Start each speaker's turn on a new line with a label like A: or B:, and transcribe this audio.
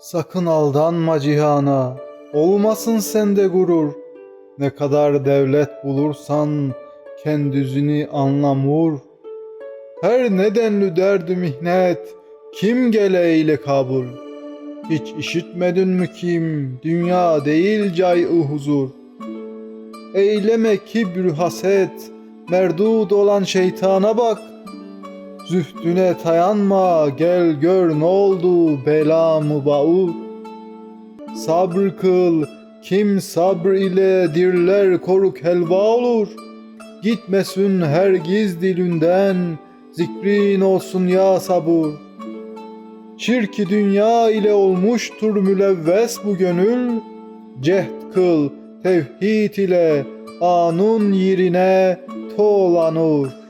A: Sakın aldanma cihana, olmasın sende gurur. Ne kadar devlet bulursan, kendüzünü anlamur. Her nedenlü derdi mihnet, kim gele ile kabul. Hiç işitmedin mi kim, dünya değil cay-ı huzur. Eyleme kibr haset, merdud olan şeytana bak. Zühdüne tayanma, gel gör ne oldu belamı baur. Sabr kıl, kim sabr ile dirler koruk helva olur. Gitmesin her giz dilinden, zikrin olsun ya sabur. Şirki dünya ile olmuştur mülevves bu gönül. Cehd kıl, tevhid ile anun yerine tolanur.